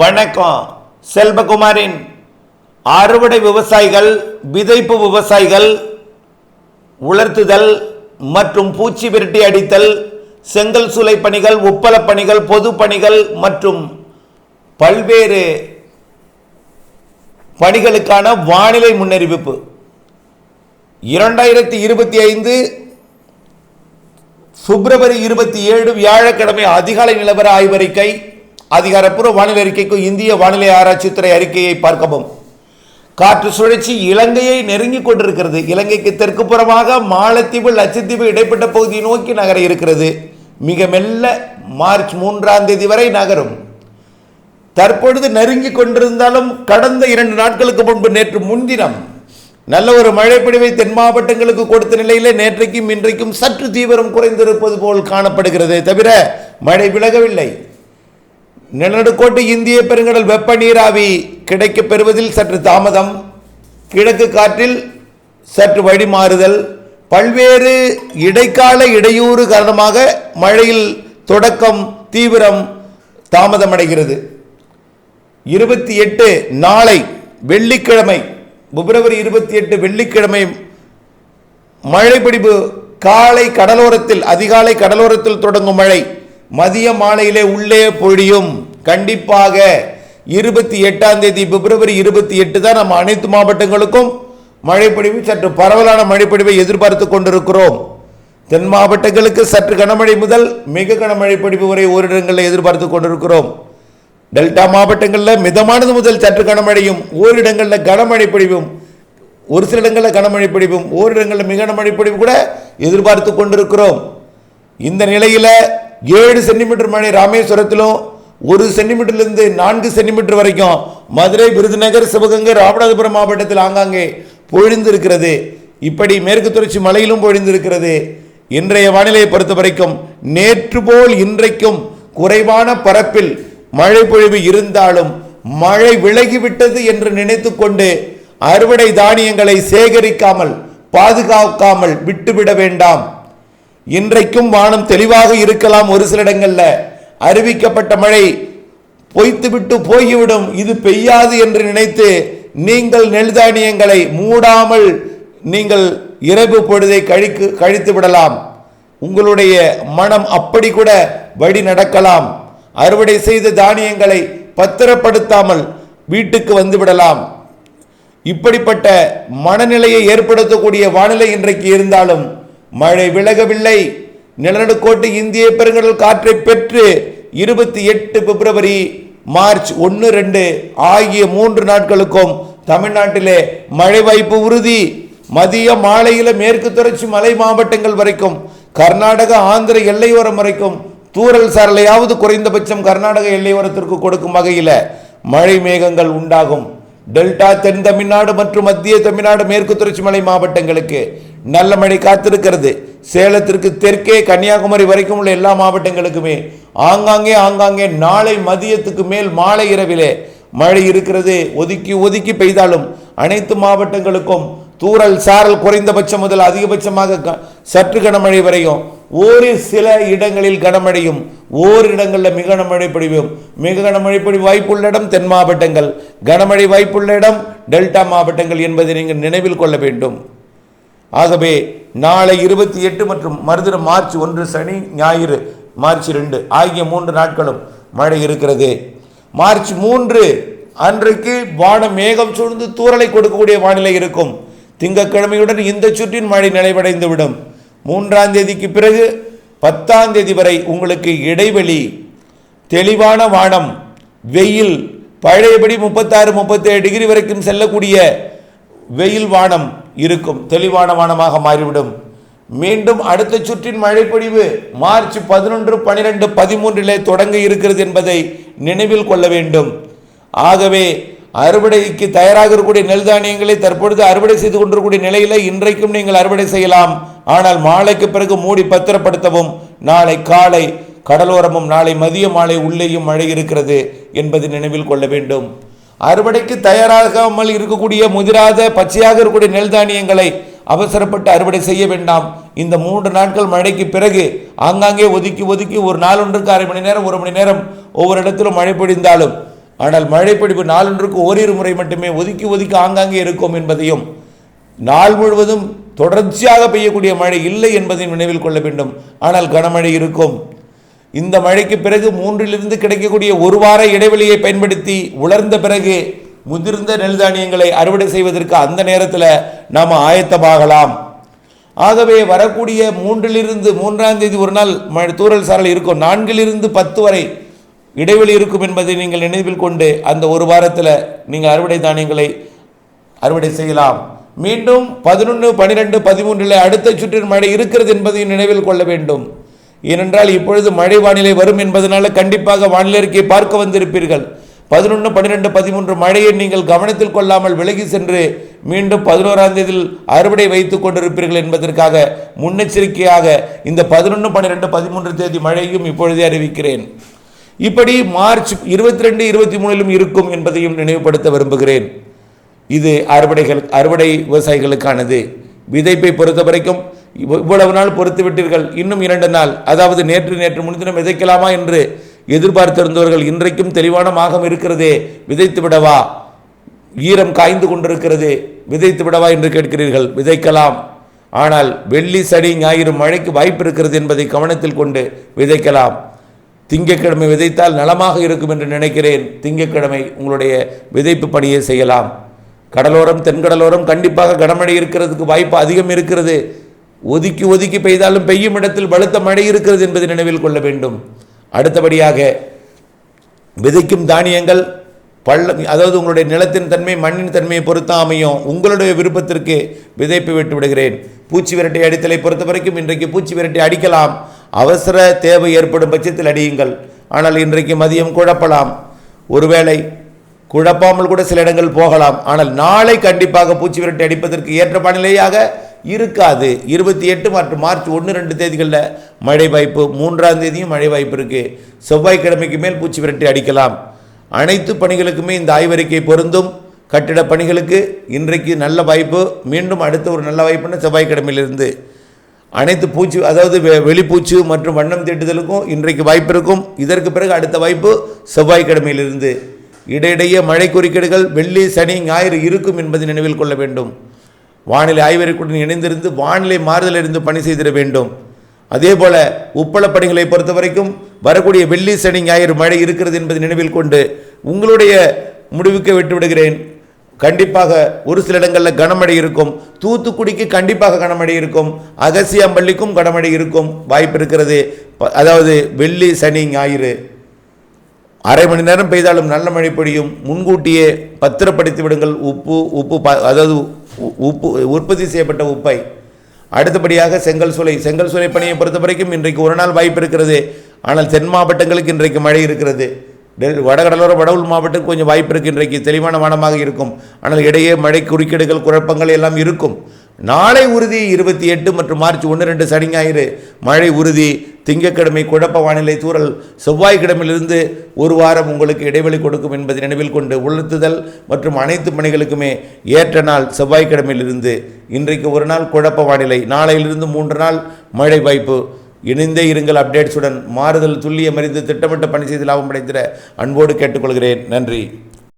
வணக்கம். செல்வகுமாரின் அறுவடை விவசாயிகள் விதைப்பு விவசாயிகள் உலர்த்துதல் மற்றும் பூச்சி விரட்டி அடித்தல் செங்கல் சூளை பணிகள் உப்பளப் பணிகள் பொது பணிகள் மற்றும் பல்வேறு பணிகளுக்கான வானிலை முன்னறிவிப்பு. இரண்டாயிரத்தி இருபத்தி ஐந்து பிப்ரவரி இருபத்தி ஏழு வியாழக்கிழமை அதிகாலை நிலவர ஆய்வறிக்கை அதிகாரப்பூர்வ வானிலை அறிக்கைக்கும் இந்திய வானிலை ஆராய்ச்சித்துறை அறிக்கையை பார்க்கவும். காற்று சுழற்சி இலங்கையை நெருங்கிக் கொண்டிருக்கிறது. இலங்கைக்கு தெற்கு புறமாக மாலத்தீவு லட்சத்தீவு இடைப்பட்ட பகுதியை நோக்கி நகர இருக்கிறது. மிக மெல்ல மார்ச் மூன்றாம் தேதி வரை நகரும். தற்பொழுது நெருங்கிக் கொண்டிருந்தாலும் கடந்த இரண்டு நாட்களுக்கு முன்பு நேற்று முன்தினம் நல்ல ஒரு மழைப்பொழிவை தென் மாவட்டங்களுக்கு கொடுத்த நிலையிலே நேற்றைக்கும் இன்றைக்கும் சற்று தீவிரம் குறைந்திருப்பது போல் காணப்படுகிறது தவிர மழை விலகவில்லை. நிலநடுக்கோட்டு இந்திய பெருங்கடல் வெப்ப நீராவி கிடைக்கப் பெறுவதில் சற்று தாமதம். கிழக்கு காற்றில் சற்று வழிமாறுதல். பல்வேறு இடைக்கால இடையூறு காரணமாக மழையில் தொடக்கம் தீவிரம் தாமதமடைகிறது. இருபத்தி எட்டு நாளை வெள்ளிக்கிழமை பிப்ரவரி இருபத்தி எட்டு வெள்ளிக்கிழமை மழை பிடிப்பு காலை கடலோரத்தில் அதிகாலை கடலோரத்தில் தொடங்கும் மழை. மதிய மாலையிலே உள்ளே பொழியும். கண்டிப்பாக இருபத்தி எட்டாம் தேதி பிப்ரவரி இருபத்தி எட்டு தான் நம்ம அனைத்து மாவட்டங்களுக்கும் மழைப்பொழிவு சற்று பரவலான மழைப்பொழிவை எதிர்பார்த்து கொண்டிருக்கிறோம். தென் மாவட்டங்களுக்கு சற்று கனமழை முதல் மிக கனமழை பொழிவு வரை ஓரிடங்களில் எதிர்பார்த்து கொண்டிருக்கிறோம். டெல்டா மாவட்டங்களில் மிதமானது முதல் சற்று கனமழையும் ஓரிடங்களில் கனமழை பொழிவும் ஒரு சில இடங்களில் கனமழை பொழிவும் ஓரிடங்களில் மிக கனமழை பொழிவு கூட எதிர்பார்த்து கொண்டிருக்கிறோம். இந்த நிலையில் ஏழு சென்டிமீட்டர் மழை ராமேஸ்வரத்திலும் ஒரு சென்டிமீட்டர்லேருந்து நான்கு சென்டிமீட்டர் வரைக்கும் மதுரை விருதுநகர் சிவகங்கை ராமநாதபுரம் மாவட்டத்தில் ஆங்காங்கே பொழிந்திருக்கிறது. இப்படி மேற்கு தொடர்ச்சி மலையிலும் பொழிந்திருக்கிறது. இன்றைய வானிலையை பொறுத்த வரைக்கும் நேற்று போல் இன்றைக்கும் குறைவான பரப்பில் மழை பொழிவு இருந்தாலும் மழை விலகிவிட்டது என்று நினைத்துக்கொண்டு அறுவடை தானியங்களை சேகரிக்காமல் பாதுகாக்காமல் விட்டுவிட வேண்டாம். இன்றைக்கும் வானம் தெளிவாக இருக்கலாம் ஒரு சில இடங்களில். அறிவிக்கப்பட்ட மழை பொய்த்துவிட்டு போய்விடும். இது பெய்யாது என்று நினைத்து நீங்கள் நெல் தானியங்களை மூடாமல் நீங்கள் இரவு பொழுதை கழிக்கு கழித்து விடலாம். உங்களுடைய மனம் அப்படி கூட வழி நடக்கலாம். அறுவடை செய்த தானியங்களை பத்திரப்படுத்தாமல் வீட்டுக்கு வந்து விடலாம். இப்படிப்பட்ட மனநிலையை ஏற்படுத்தக்கூடிய வானிலை இன்றைக்கு இருந்தாலும் மழை விலகவில்லை. நிலநடுக்கோட்டு இந்திய பெருங்கடல் காற்றை பெற்று இருபத்தி எட்டு பிப்ரவரி மார்ச் ஒன்று ரெண்டு ஆகிய மூன்று நாட்களுக்கும் தமிழ்நாட்டிலே மழை வாய்ப்பு உறுதி. மதிய மாலையில் மேற்கு தொடர்ச்சி மலை மாவட்டங்கள் வரைக்கும் கர்நாடக ஆந்திர எல்லையோரம் வரைக்கும் தூரல் சாரலையாவது குறைந்தபட்சம் கர்நாடக எல்லையோரத்திற்கு கொடுக்கும் வகையில் மழை மேகங்கள் உண்டாகும். டெல்டா தென் தமிழ்நாடு மற்றும் மத்திய தமிழ்நாடு மேற்கு தொடர்ச்சி மலை மாவட்டங்களுக்கு நல்ல மழை காத்திருக்கிறது. சேலத்திற்கு தெற்கே கன்னியாகுமரி வரைக்கும் உள்ள எல்லா மாவட்டங்களுக்குமே ஆங்காங்கே ஆங்காங்கே நாளை மதியத்துக்கு மேல் மாலை இரவிலே மழை இருக்கிறது. ஒதுக்கி ஒதுக்கி பெய்தாலும் அனைத்து மாவட்டங்களுக்கும் தூறல் சாரல் குறைந்தபட்சம் முதல் அதிகபட்சமாக க- சற்று கனமழை வரையும் ஒரு சில இடங்களில் கனமழையும் ஓரிடங்களில் மிக கனமழை பொழிவும். மிக கனமழை பொழிவு வாய்ப்புள்ள இடம் தென் மாவட்டங்கள். கனமழை வாய்ப்புள்ள இடம் டெல்டா மாவட்டங்கள் என்பதை நீங்கள் நினைவில் கொள்ள வேண்டும். ஆகவே நாளை இருபத்தி எட்டு மற்றும் மறுதினம் மார்ச் ஒன்று சனி ஞாயிறு மார்ச் ரெண்டு ஆகிய மூன்று நாட்களும் மழை இருக்கிறது. மார்ச் மூன்று அன்றைக்கு வானம் மேகம் சூழ்ந்து தூறலை கொடுக்கக்கூடிய வானிலை இருக்கும். திங்கட்கிழமையுடன் இந்த சுற்றின் மழை நிலைவடைந்துவிடும் மூன்றாம் தேதிக்கு பிறகு பத்தாம் தேதி வரை உங்களுக்கு இடைவெளி. தெளிவான வானம் வெயில் பழையபடி முப்பத்தாறு முப்பத்தேழு டிகிரி வரைக்கும் செல்லக்கூடிய வெயில் வானம். இருக்கும். தெளிவான வானமாக மாறிவிடும். மீண்டும் அடுத்த சுற்றின் மழைப்பொழிவு மார்ச் பதினொன்று பனிரெண்டு பதிமூன்றிலே தொடங்க இருக்கிறது என்பதை நினைவில் கொள்ள வேண்டும். ஆகவே அறுவடைக்கு தயாராக இருக்கக்கூடிய நெல் தானியங்களை தற்பொழுது அறுவடை செய்து கொண்டிருக்கக்கூடிய நிலையில் இன்றைக்கும் நீங்கள் அறுவடை செய்யலாம். ஆனால் மாலைக்கு பிறகு மூடி பத்திரப்படுத்தவும் நாளை காலை கடலோரமும் நாளை மதிய மாலை உள்ளேயும் மழை இருக்கிறது என்பதை நினைவில் கொள்ள வேண்டும். அறுவடைக்கு தயாராகாமல் இருக்கக்கூடிய முதிராத பச்சையாக இருக்கக்கூடிய நெல் தானியங்களை அவசரப்பட்டு அறுவடை செய்ய வேண்டாம். இந்த மூன்று நாட்கள் மழைக்கு பிறகு ஆங்காங்கே ஒதுக்கி ஒதுக்கி ஒரு நாள் ஒன்றுக்கு அரை மணி நேரம் ஒரு மணி நேரம் ஒவ்வொரு இடத்திலும் மழை பொழிந்தாலும் ஆனால் மழைப்பொழிவு நாளொன்றுக்கு ஓரிரு முறை மட்டுமே ஒதுக்கி ஒதுக்கி ஆங்காங்கே இருக்கும் என்பதையும் நாள் முழுவதும் தொடர்ச்சியாக பெய்யக்கூடிய மழை இல்லை என்பதையும் நினைவில் கொள்ள வேண்டும். ஆனால் கனமழை இருக்கும். இந்த மழைக்கு பிறகு மூன்றிலிருந்து கிடைக்கக்கூடிய ஒரு வார இடைவெளியை பயன்படுத்தி உலர்ந்த பிறகு முதிர்ந்த நெல் தானியங்களை அறுவடை செய்வதற்கு அந்த நேரத்தில் நாம் ஆயத்தமாகலாம். ஆகவே வரக்கூடிய மூன்றிலிருந்து மூன்றாம் தேதி ஒரு நாள் தூரல் தூறல் சாரல் இருக்கும். நான்கிலிருந்து பத்து வரை இடைவெளி இருக்கும் என்பதை நீங்கள் நினைவில் கொண்டு அந்த ஒரு வாரத்தில் நீங்கள் அறுவடை தானியங்களை அறுவடை செய்யலாம். மீண்டும் பதினொன்று பனிரெண்டு பதிமூன்றில் அடுத்த சுற்றின் மழை இருக்கிறது என்பதையும் நினைவில் கொள்ள வேண்டும். ஏனென்றால் இப்பொழுது மழை வானிலை வரும் என்பதனால கண்டிப்பாக வானிலை அறிக்கையை பார்க்க வந்திருப்பீர்கள். பதினொன்று பன்னிரெண்டு பதிமூன்று மழையை நீங்கள் கவனத்தில் கொள்ளாமல் விலகி சென்று மீண்டும் பதினோராம் தேதியில் அறுவடை வைத்துக் கொண்டிருப்பீர்கள் என்பதற்காக முன்னெச்சரிக்கையாக இந்த பதினொன்று பன்னிரெண்டு பதிமூன்று தேதி மழையும் இப்பொழுதே அறிவிக்கிறேன். இப்படி மார்ச் இருபத்தி ரெண்டு இருபத்தி மூணிலும் இருக்கும் என்பதையும் நினைவுபடுத்த விரும்புகிறேன். இது அறுவடைகள் அறுவடை விவசாயிகளுக்கானது. விதைப்பை பொறுத்த வரைக்கும் இவ்வளவு நாள் பொறுத்து விட்டீர்கள் இன்னும் இரண்டு நாள். அதாவது நேற்று நேற்று முன்தினம் விதைக்கலாமா என்று எதிர்பார்த்திருந்தவர்கள் இன்றைக்கும் தெளிவான மாகம் இருக்கிறதே. விதைத்து விடவா? ஈரம் காய்ந்து கொண்டிருக்கிறது. விதைத்து விடவா என்று கேட்கிறீர்கள்? விதைக்கலாம். ஆனால் வெள்ளி சனி ஞாயிறு மழைக்கு வாய்ப்பு இருக்கிறது என்பதை கவனத்தில் கொண்டு விதைக்கலாம். திங்கட்கிழமை விதைத்தால் நலமாக இருக்கும் என்று நினைக்கிறேன். திங்கட்கிழமை உங்களுடைய விதைப்பு பணியை செய்யலாம். கடலோரம் தென்கடலோரம் கண்டிப்பாக கனமழை இருக்கிறதுக்கு வாய்ப்பு அதிகம் இருக்கிறது. ஒதுக்கி ஒதுக்கி பெய்தாலும் பெய்யும் இடத்தில் பலத்த மழை இருக்கிறது என்பதை நினைவில் கொள்ள வேண்டும். அடுத்தபடியாக விதைக்கும் தானியங்கள் பள்ளம் அதாவது உங்களுடைய நிலத்தின் தன்மை மண்ணின் தன்மையை பொறுத்து அமையும் உங்களுடைய விருப்பத்திற்கு விதைப்பு விட்டு விடுகிறேன். பூச்சி விரட்டை அடித்தலை பொறுத்த வரைக்கும் இன்றைக்கு பூச்சி விரட்டை அடிக்கலாம். அவசர தேவை ஏற்படும் பட்சத்தில் அடியுங்கள். ஆனால் இன்றைக்கு மதியம் குழப்பலாம். ஒருவேளை குழப்பாமல் கூட சில இடங்கள் போகலாம். ஆனால் நாளை கண்டிப்பாக பூச்சி விரட்டை அடிப்பதற்கு ஏற்ற வானிலையாக இருக்காது. இருபத்தி எட்டு மற்றும் மார்ச் ஒன்று ரெண்டு தேதிகளில் மழை வாய்ப்பு. மூன்றாம் தேதியும் மழை வாய்ப்பு இருக்குது செவ்வாய்க்கிழமைக்கு மேல் பூச்சி விரட்டி அடிக்கலாம். அனைத்து பணிகளுக்குமே இந்த ஆய்வறிக்கை பொருந்தும். கட்டிட பணிகளுக்கு இன்றைக்கு நல்ல வாய்ப்பு. மீண்டும் அடுத்த ஒரு நல்ல வாய்ப்புன்னு செவ்வாய்க்கிழமையிலிருந்து. அனைத்து பூச்சி அதாவது வெ- வெளிப்பூச்சு மற்றும் வண்ணம் தீட்டுதலுக்கும் இன்றைக்கு வாய்ப்பு இருக்கும். இதற்கு பிறகு அடுத்த வாய்ப்பு செவ்வாய்க்கிழமையிலிருந்து. இடையிடையே மழை குறுக்கீடுகள் வெள்ளி சனி ஞாயிறு இருக்கும் என்பதை நினைவில் கொள்ள வேண்டும். வானிலை ஆய்வறிக்குடன் இணைந்திருந்து வானிலை மாறுதலிருந்து பணி செய்திட வேண்டும். அதே போல உப்பள பணிகளை பொறுத்த வரைக்கும் வரக்கூடிய வெள்ளி சனி ஞாயிறு மழை இருக்கிறது என்பதை நினைவில் கொண்டு உங்களுடைய முடிவுக்கு விட்டு விடுகிறேன். கண்டிப்பாக ஒரு சில இடங்களில் கனமழை இருக்கும். தூத்துக்குடிக்கு கண்டிப்பாக கனமழை இருக்கும். அகசியாம்பள்ளிக்கும் கனமழை இருக்கும் வாய்ப்பு இருக்கிறது. ப- அதாவது வெள்ளி சனி ஞாயிறு. அரை மணி நேரம் பெய்தாலும் நல்ல மழை பொழியும். முன்கூட்டியே பத்திரப்படுத்தி விடுங்கள். உப்பு உப்பு ப- அதாவது உப்பு உற்பத்தி செய்யப்பட்ட உப்பை. அடுத்தபடியாக செங்கல் சூளை செங்கல் சூளை பணியை பொறுத்த வரைக்கும் இன்றைக்கு ஒரு நாள் வாய்ப்பு இருக்கிறது. ஆனால் தென் மாவட்டங்களுக்கு இன்றைக்கு மழை இருக்கிறது. வடகடலோர வடவுள் மாவட்டத்துக்கு கொஞ்சம் வாய்ப்பு இருக்கு இன்றைக்கு. தெளிவான வானமாக இருக்கும். ஆனால் இடையே மழை குறுக்கீடுகள் குழப்பங்கள் எல்லாம் இருக்கும். நாளை உறுதி இருபத்தி எட்டு மற்றும் மார்ச் ஒன்று ரெண்டு சனி ஞாயிறு மழை உறுதி திங்கட்கிழமை குழப்ப வானிலை தூறல் செவ்வாய்க்கிழமையிலிருந்து ஒரு வாரம் உங்களுக்கு இடைவெளி கொடுக்கும் என்பதை நினைவில் கொண்டு உளுத்துதல் மற்றும் அனைத்து பணிகளுக்குமே ஏற்ற நாள் செவ்வாய்க்கிழமையிலிருந்து. இன்றைக்கு ஒரு நாள் குழப்ப வானிலை நாளையிலிருந்து மூன்று நாள் மழை வாய்ப்பு. இணைந்தே இருங்கள் அப்டேட்ஸுடன். மாறுதல் துல்லியம் அறிந்து திட்டமிட்ட பணி செய்து லாபம் அடைந்திட அன்போடு கேட்டுக்கொள்கிறேன். நன்றி.